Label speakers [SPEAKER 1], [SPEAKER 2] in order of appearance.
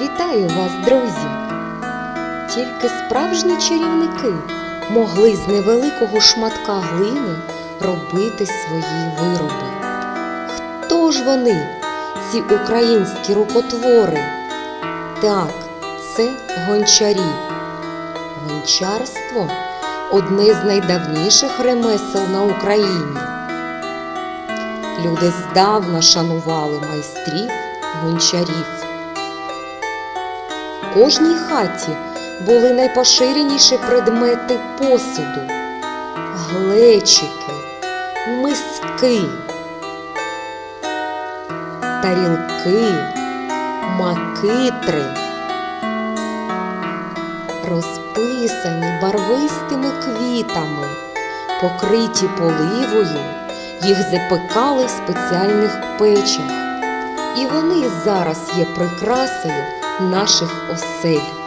[SPEAKER 1] Вітаю вас, друзі! Тільки справжні чарівники могли з невеликого шматка глини робити свої вироби. Хто ж вони, ці українські рукотвори? Так, це гончарі. Гончарство одне з найдавніших ремесел на Україні. Люди здавна шанували майстрів гончарів. Кожній хаті були найпоширеніші предмети посуду, глечики, миски, тарілки, макитри, розписані барвистими квітами, покриті поливою, їх запекали в спеціальних печах. І вони зараз є прикрасою наших осель.